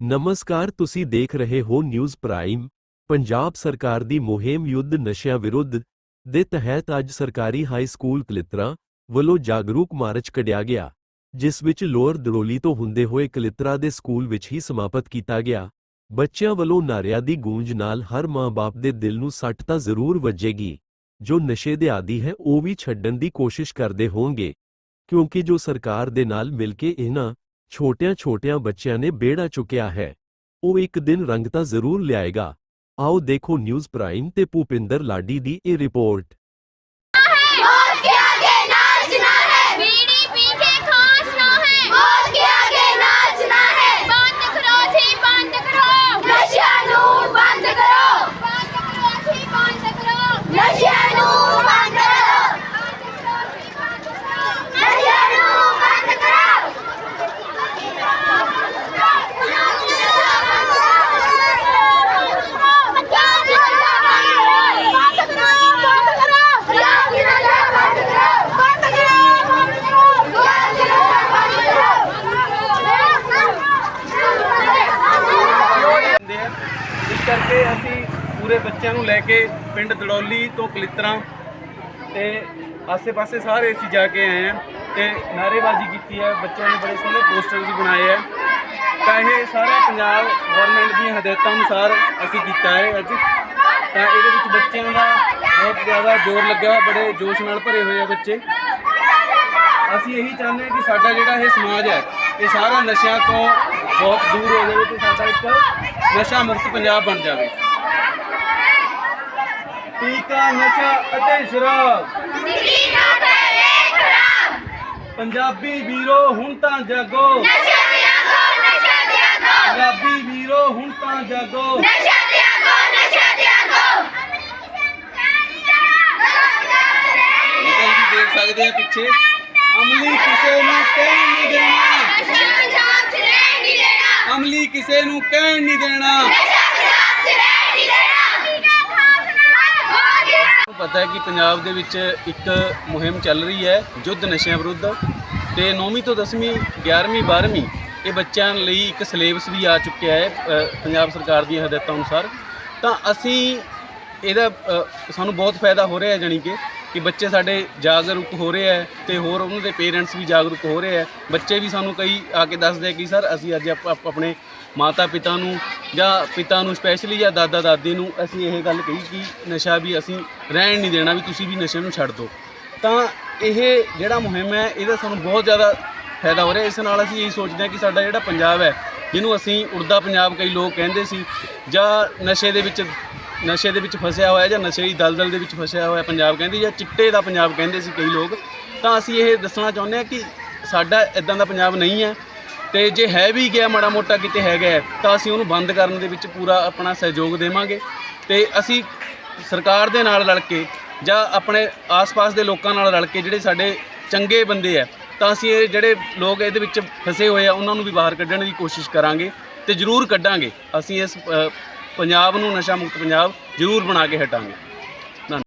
ਨਮਸਕਾਰ, ਤੁਸੀਂ ਦੇਖ ਰਹੇ ਹੋ ਨਿਊਜ਼ ਪ੍ਰਾਈਮ, ਪੰਜਾਬ ਸਰਕਾਰ ਦੀ ਮੁਹਿੰਮ ਯੁੱਧ ਨਸ਼ਿਆਂ ਵਿਰੁੱਧ ਦੇ ਤਹਿਤ ਅੱਜ ਸਰਕਾਰੀ ਹਾਈ ਸਕੂਲ ਕਲਿੱਤਰਾ ਵੱਲੋਂ ਜਾਗਰੂਕ ਮਾਰਚ ਕੱਢਿਆ ਗਿਆ, ਜਿਸ ਵਿੱਚ ਲੋਅਰ ਦੜੋਲੀ ਤੋਂ ਹੁੰਦੇ ਹੋਏ ਕਲਿੱਤਰਾ ਦੇ ਸਕੂਲ ਵਿੱਚ ਹੀ ਸਮਾਪਤ ਕੀਤਾ ਗਿਆ। ਬੱਚਿਆਂ ਵੱਲੋਂ ਨਾਰਿਆਂ ਦੀ ਗੂੰਜ ਨਾਲ ਹਰ ਮਾਂ-ਬਾਪ ਦੇ ਦਿਲ ਨੂੰ ਸੱਟ ਤਾਂ ਜ਼ਰੂਰ ਵੱਜੇਗੀ, ਜੋ ਨਸ਼ੇ ਦੇ ਆਦੀ ਹੈ, ਉਹ ਵੀ ਛੱਡਣ ਦੀ ਕੋਸ਼ਿਸ਼ ਕਰਦੇ ਹੋਣਗੇ, ਕਿਉਂਕਿ ਜੋ ਸਰਕਾਰ ਦੇ ਨਾਲ ਮਿਲ ਕੇ ਇਹਨਾਂ ਛੋਟਿਆਂ-ਛੋਟਿਆਂ ਬੱਚਿਆਂ ਨੇ ਬੇੜਾ ਚੁੱਕਿਆ ਹੈ। ਉਹ ਇੱਕ ਦਿਨ ਰੰਗਤਾ ਜ਼ਰੂਰ ਲਿਆਏਗਾ। ਆਓ ਦੇਖੋ ਨਿਊਜ਼ ਪ੍ਰਾਈਮ ਤੇ ਭੂਪਿੰਦਰ ਲਾਡੀ ਦੀ ਇਹ ਰਿਪੋਰਟ। ਕਰਕੇ ਅਸੀਂ ਪੂਰੇ ਬੱਚਿਆਂ ਨੂੰ ਲੈ ਕੇ ਪਿੰਡ ਦੜੌਲੀ ਤੋਂ ਕਲਿੱਤਰਾਂ ਤੇ ਆਸੇ-ਪਾਸੇ ਸਾਰੇ ਅਸੀਂ ਜਾ ਕੇ ਆਏ ਆ ਤੇ ਨਾਅਰੇਬਾਜ਼ੀ ਕੀਤੀ ਹੈ, ਬੱਚਿਆਂ ਨੇ ਬੜੇ ਸੋਹਣੇ ਪੋਸਟਰਸ ਬਣਾਏ ਆ ਤਾਂ ਇਹ ਸਾਰਾ ਪੰਜਾਬ ਗਵਰਨਮੈਂਟ ਦੀਆਂ ਹਦਾਇਤਾਂ ਅਨੁਸਾਰ ਅਸੀਂ ਕੀਤਾ ਹੈ ਅੱਜ। ਤਾਂ ਇਹਦੇ ਵਿੱਚ ਬੱਚਿਆਂ ਦਾ ਬਹੁਤ ਜ਼ਿਆਦਾ ਜ਼ੋਰ ਲੱਗਿਆ ਬੜੇ ਜੋਸ਼ ਨਾਲ ਭਰੇ ਹੋਏ ਆ ਬੱਚੇ। ਅਸੀਂ ਇਹੀ ਚਾਹੁੰਦੇ ਹਾਂ ਕਿ ਸਾਡਾ ਜਿਹੜਾ ਇਹ ਸਮਾਜ ਹੈ, ਇਹ ਸਾਰਾ ਨਸ਼ਿਆਂ ਤੋਂ ਬਹੁਤ ਦੂਰ ਹੋ ਜਾਵੇ ਤੇ ਸਾਡਾ ਇੱਕ ਨਸ਼ਾ ਮੁਕਤ ਪੰਜਾਬ ਬਣ ਜਾਵੇ। ਟੀਕਾ ਨਸ਼ਾ ਅਤੇ ਸ਼ਰਾਬ। ਪੰਜਾਬੀ ਵੀਰੋ ਹੁਣ ਤਾਂ ਜਾਗੋ। ਪੰਜਾਬੀ ਵੀਰੋ ਹੁਣ ਤਾਂ ਜਾਗੋ। ਇਹ ਤਾਂ ਤੁਸੀਂ ਦੇਖ ਸਕਦੇ ਆ ਪਿੱਛੇ। ਅਮਲੀ ਕਿਸੇ ਨੂੰ ਕਹਿਣ ਨਹੀਂ ਦੇਣਾ। ਅਮਲੀ ਕਿਸੇ ਨੂੰ ਕਹਿਣ ਨਹੀਂ ਦੇਣਾ। ਪਤਾ ਹੈ ਕਿ ਪੰਜਾਬ ਦੇ ਵਿੱਚ ਇੱਕ ਮੁਹਿੰਮ ਚੱਲ ਰਹੀ ਹੈ, ਯੁੱਧ ਨਸ਼ਿਆਂ ਵਿਰੁੱਧ। ਤੇ 9ਵੀਂ ਤੋਂ 10ਵੀਂ 11ਵੀਂ 12ਵੀਂ ਇਹ ਬੱਚਿਆਂ ਲਈ ਇੱਕ ਸਿਲੇਬਸ ਵੀ ਆ ਚੁੱਕਿਆ ਹੈ ਪੰਜਾਬ ਸਰਕਾਰ ਦੀਆਂ ਹਦਾਇਤਾਂ ਅਨੁਸਾਰ। ਤਾਂ ਅਸੀਂ ਇਹਦਾ ਸਾਨੂੰ ਬਹੁਤ ਫਾਇਦਾ ਹੋ ਰਿਹਾ ਹੈ ਜਾਣੀ ਕਿ ਕਿ ਬੱਚੇ ਸਾਡੇ ਜਾਗਰੂਕ ਹੋ ਰਹੇ ਹੈ ਤੇ ਹੋਰ ਉਹਨਾਂ ਦੇ ਪੇਰੈਂਟਸ ਵੀ ਜਾਗਰੂਕ ਹੋ ਰਹੇ ਹੈ ਬੱਚੇ ਵੀ ਸਾਨੂੰ ਕਈ ਆ ਕੇ ਦੱਸਦੇ ਆ ਕਿ ਸਰ, ਅਸੀਂ ਅੱਜ ਆਪ- ਆਪਣੇ ਮਾਤਾ ਪਿਤਾ ਨੂੰ ਜਾਂ ਪਿਤਾ ਨੂੰ ਸਪੈਸ਼ਲੀ ਜਾਂ ਦਾਦਾ ਦਾਦੀ ਨੂੰ ਅਸੀਂ ਇਹ ਗੱਲ ਕਹੀ ਕਿ ਨਸ਼ਾ ਵੀ ਅਸੀਂ ਰਹਿਣ ਨਹੀਂ ਦੇਣਾ, ਵੀ ਤੁਸੀਂ ਵੀ ਨਸ਼ੇ ਨੂੰ ਛੱਡ ਦਿਓ। ਤਾਂ ਇਹ ਜਿਹੜਾ ਮੁਹਿੰਮ ਹੈ, ਇਹਦਾ ਸਾਨੂੰ ਬਹੁਤ ਜ਼ਿਆਦਾ ਫਾਇਦਾ ਹੋ ਰਿਹਾ। ਇਸ ਨਾਲ ਅਸੀਂ ਇਹ ਸੋਚਦੇ ਹਾਂ ਕਿ ਸਾਡਾ ਜਿਹੜਾ ਪੰਜਾਬ ਹੈ, ਜਿਹਨੂੰ ਅਸੀਂ ਉੜਦਾ ਪੰਜਾਬ ਕਈ ਲੋਕ ਕਹਿੰਦੇ ਸੀ ਜਾਂ ਨਸ਼ੇ ਦੇ ਵਿੱਚ ਨਸ਼ੇ ਦੇ ਵਿੱਚ ਫਸਿਆ ਹੋਇਆ ਜਾਂ ਨਸ਼ੇ ਦੀ ਦਲਦਲ ਦੇ ਵਿੱਚ ਫਸਿਆ ਹੋਇਆ ਪੰਜਾਬ ਕਹਿੰਦੇ ਜਾਂ ਚਿੱਟੇ ਦਾ ਪੰਜਾਬ ਕਹਿੰਦੇ ਸੀ ਕਈ ਲੋਕ, ਤਾਂ ਅਸੀਂ ਇਹ ਦੱਸਣਾ ਚਾਹੁੰਦੇ ਹਾਂ ਕਿ ਸਾਡਾ ਇਦਾਂ ਦਾ ਪੰਜਾਬ ਨਹੀਂ ਹੈ ਤੇ ਜੇ ਹੈ ਵੀ ਗਿਆ ਮਾੜਾ ਮੋਟਾ ਕਿਤੇ ਹੈਗਾ ਤਾਂ ਅਸੀਂ ਉਹਨੂੰ ਬੰਦ ਕਰਨ ਦੇ ਵਿੱਚ ਪੂਰਾ ਆਪਣਾ ਸਹਿਯੋਗ ਦੇਵਾਂਗੇ ਤੇ ਅਸੀਂ ਸਰਕਾਰ ਦੇ ਨਾਲ ਰਲ ਕੇ ਜਾਂ ਆਪਣੇ ਆਸ-ਪਾਸ ਦੇ ਲੋਕਾਂ ਨਾਲ ਰਲ ਕੇ ਜਿਹੜੇ ਸਾਡੇ ਚੰਗੇ ਬੰਦੇ ਆ ਤਾਂ ਅਸੀਂ ਇਹ ਜਿਹੜੇ ਲੋਕ ਇਹਦੇ ਵਿੱਚ ਫਸੇ ਹੋਏ ਆ, ਉਹਨਾਂ ਨੂੰ ਵੀ ਬਾਹਰ ਕੱਢਣ ਦੀ ਕੋਸ਼ਿਸ਼ ਕਰਾਂਗੇ ਤੇ ਜ਼ਰੂਰ ਕੱਢਾਂਗੇ। ਅਸੀਂ ਇਸ ਪੰਜਾਬ ਨੂੰ ਨਸ਼ਾ ਮੁਕਤ ਪੰਜਾਬ ਜ਼ਰੂਰ ਬਣਾ ਕੇ ਹਟਾਂਗੇ।